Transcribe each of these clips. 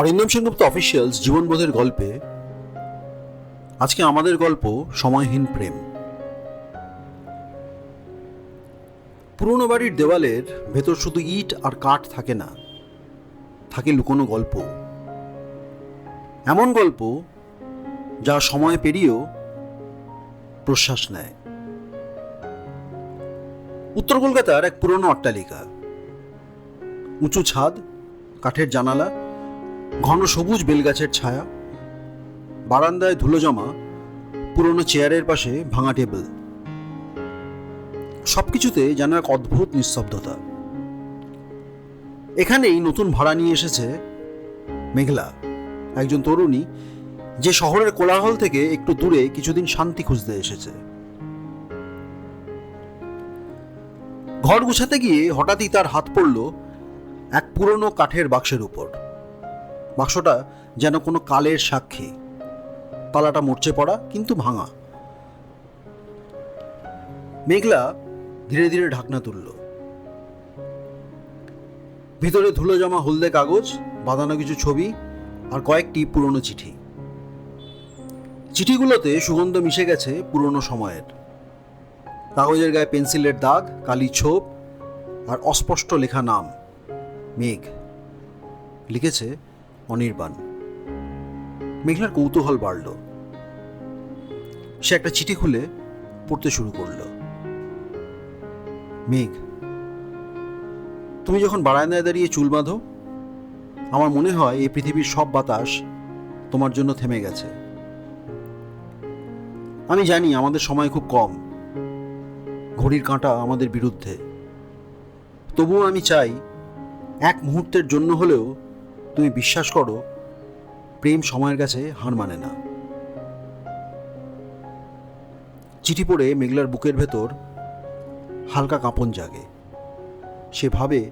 Arindam Sengupta officials জীবনবোধের গল্পে, আজকে আমাদের গল্প সময়হীন প্রেম। পুরনো বাড়ির দেওয়ালের ভেতর শুধু ইট আর কাঠ থাকে না, থাকে লুকোনো গল্প। এমন গল্প যা সময় পেরিয়েও প্রশ্বাস নেয়। উত্তর কলকাতার এক পুরনো অট্টালিকা। উঁচু ছাদ, কাঠের জানালা ঘন সবুজ বেলগাছের ছায়া। বারান্দায় ধুলো জমা, পুরনো চেয়ারের পাশে ভাঙা টেবিল। সবকিছুতে যেন এক অদ্ভুত নিস্তব্ধতা। এখানেই নতুন ভাড়া নিয়ে এসেছে মেঘলা, একজন তরুণী, যে শহরের কোলাহল থেকে একটু দূরে কিছুদিন শান্তি খুঁজতে এসেছে। ঘর গুছাতে গিয়ে হঠাৎই তার হাত পড়ল এক পুরনো কাঠের বাক্সের উপর। বাক্সটা যেন কোনো কালের সাক্ষী। তালাটা মরচে পড়া, কিন্তু ভাঙা। মেঘলা ধীরে ধীরে ঢাকনা তুলল। ভিতরে ধুলো জমা হলদে কাগজ, বাঁধানো কিছু ছবি আর কয়েকটি পুরনো চিঠি। চিঠিগুলোতে সুগন্ধ মিশে গেছে পুরনো সময়ের। কাগজের গায়ে পেন্সিলের দাগ, কালি ছোপ আর অস্পষ্ট লেখা নাম, মেঘ। লিখেছে অনির্বাণ। মেঘলার কৌতূহল বাড়ল। সে একটা চিঠি খুলে পড়তে শুরু করল। মেঘ, তুমি যখন বারান্দায় দাঁড়িয়ে চুল বাঁধো, আমার মনে হয় এই পৃথিবীর সব বাতাস তোমার জন্য থেমে গেছে। আমি জানি আমাদের সময় খুব কম। ঘড়ির কাঁটা আমাদের বিরুদ্ধে। তবুও আমি চাই এক মুহূর্তের জন্য হলেও তুমি বিশ্বাস করো, প্রেম সময়ের কাছে হার মানে না। চিঠি পড়ে মেঘলার বুকের ভেতর হালকা কাঁপন জাগে। সে ভাবে,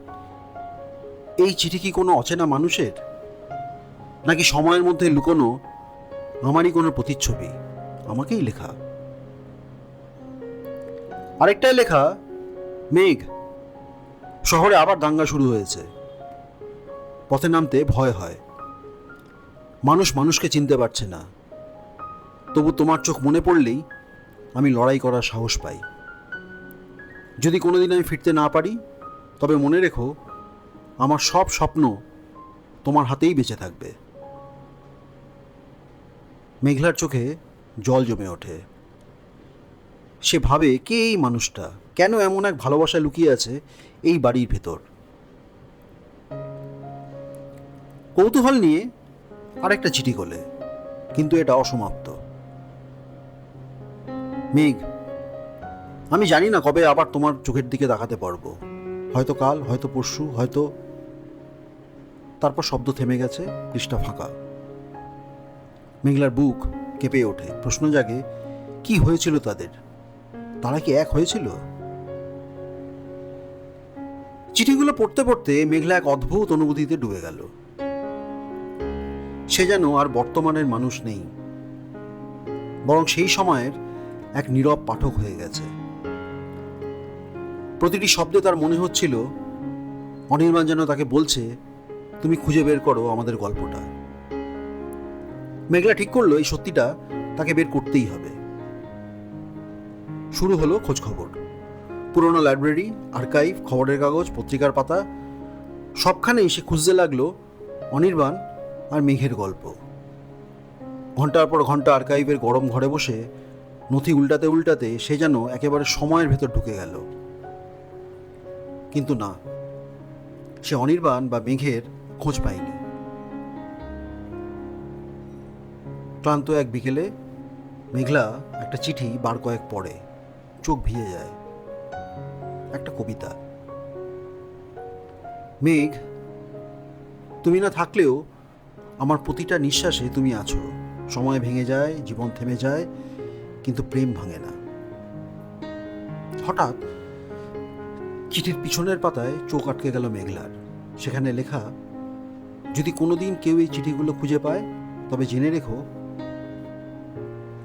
এই চিঠি কি কোনো অচেনা মানুষের? নাকি সময়ের মধ্যে লুকোনো আমারই কোনো প্রতিচ্ছবি? আমাকেই লেখা। আরেকটাই লেখা, মেঘ, শহরে আবার দাঙ্গা শুরু হয়েছে। পথে নামতে ভয় হয়। মানুষ মানুষকে চিনতে পারছে না। তবু তোমার চোখ মনে পড়লেই আমি লড়াই করার সাহস পাই। যদি কোনোদিন আমি ফিরতে না পারি, তবে মনে রেখো, আমার সব স্বপ্ন তোমার হাতেই বেঁচে থাকবে। মেঘলার চোখে জল জমে ওঠে। সে ভাবে কে এই মানুষটা? কেন এমন এক ভালোবাসা লুকিয়ে আছে এই বাড়ির ভেতর? কৌতূহল নিয়ে আরেকটা চিঠি কোলে কিন্তু এটা অসমাপ্ত। মেঘ, আমি জানি না কবে আবার তোমার চোখের দিকে তাকাতে পারব। হয়তো কাল, হয়তো পরশু, হয়তো তারপর শব্দ থেমে গেছে, পৃষ্ঠা ফাঁকা। মেঘলার বুক কেঁপে ওঠে। প্রশ্ন জাগে, কি হয়েছিল তাদের? তারা কি এক হয়েছিল? চিঠিগুলো পড়তে পড়তে মেঘলা এক অদ্ভুত অনুভূতিতে ডুবে গেল। সে যেন আর বর্তমানের মানুষ নেই। বরং সেই সময়ের এক নীরব পাঠক হয়ে গেছে। প্রতিটি শব্দে তার মনে হচ্ছিল, অনির্বাণ যেন তাকে বলছে, তুমি খুঁজে বের করো আমাদের গল্পটা। মেঘলা ঠিক করল, এই সত্যিটা তাকে বের করতেই হবে। শুরু হলো খোঁজখবর। পুরনো লাইব্রেরি, আর্কাইভ, খবরের কাগজ, পত্রিকার পাতা, সবখানেই সে খুঁজতে লাগল, অনির্বাণ আর মেঘের গল্প। ঘণ্টার পর ঘণ্টা আর্কাইভের গরম ঘরে বসে নথি উল্টাতে উল্টাতে সে যেন একেবারে সময়ের ভেতর ঢুকে গেল। কিন্তু না, সে অনির্বাণ বা মেঘের খোঁজ পায়নি। ক্লান্ত এক বিকেলে মেঘলা একটা চিঠি বার কয়েক পড়ে, চোখ ভিজে যায়। একটা কবিতা। মেঘ, তুমি না থাকলেও আমার প্রতিটা নিঃশ্বাসে তুমি আছো। সময় ভেঙে যায়, জীবন থেমে যায়, কিন্তু প্রেম ভাঙে না। হঠাৎ চিঠির পিছনের পাতায় চোখ আটকে গেল মেঘলার। সেখানে লেখা, যদি কোনোদিন কেউ এই চিঠিগুলো খুঁজে পায়, তবে জেনে রেখো,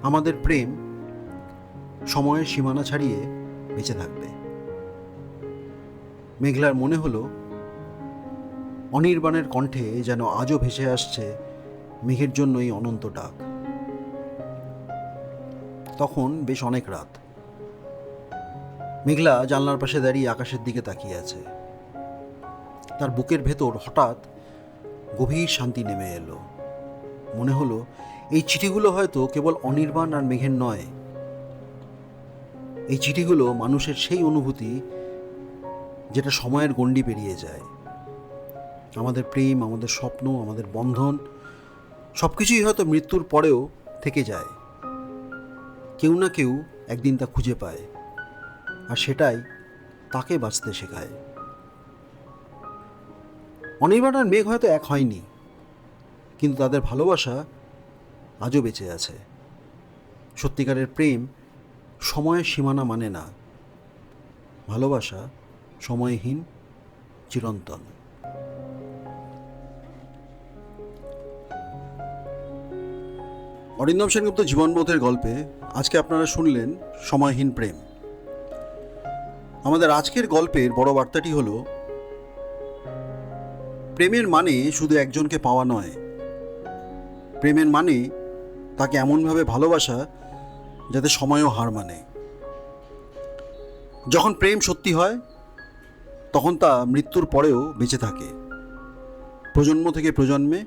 আমাদের প্রেম সময়ের সীমানা ছাড়িয়ে বেঁচে থাকবে। মেঘলার মনে হলো অনির্বাণের কণ্ঠে যেন আজও ভেসে আসছে মেঘের জন্য এই অনন্ত ডাক। তখন বেশ অনেক রাত। মেঘলা জানলার পাশে দাঁড়িয়ে আকাশের দিকে তাকিয়ে আছে। তার বুকের ভেতর হঠাৎ গভীর শান্তি নেমে এলো। মনে হলো এই চিঠিগুলো হয়তো কেবল অনির্বাণ আর মেঘের নয়। এই চিঠিগুলো মানুষের সেই অনুভূতি যেটা সময়ের গণ্ডি পেরিয়ে যায়। আমাদের প্রেম, আমাদের স্বপ্ন, আমাদের বন্ধন সব কিছুই হয়তো মৃত্যুর পরেও থেকে যায়। কেউ না কেউ একদিন তা খুঁজে পায় আর সেটাই তাকে বাঁচতে শেখায়। অনির্বাণ আর মেঘ হয়তো এক হয়নি, কিন্তু তাদের ভালোবাসা আজও বেঁচে আছে। সত্যিকারের প্রেম সময়ের সীমানা মানে না, ভালোবাসা সময়হীন, চিরন্তন। অরিন্দম সেনগুপ্ত জীবনবোধের গল্পে আজকে আপনারা শুনলেন সময়হীন প্রেম। আমাদের আজকের গল্পের বড় বার্তাটি হলো, প্রেমের মানে শুধু একজনকে পাওয়া নয়, প্রেমের মানে তাকে এমনভাবে ভালোবাসা যাতে সময়ও হার মানে। যখন প্রেম সত্যি হয়, তখন তা মৃত্যুর পরেও বেঁচে থাকে। প্রজন্ম থেকে প্রজন্মে,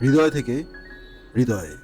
হৃদয় থেকে হৃদয়ে।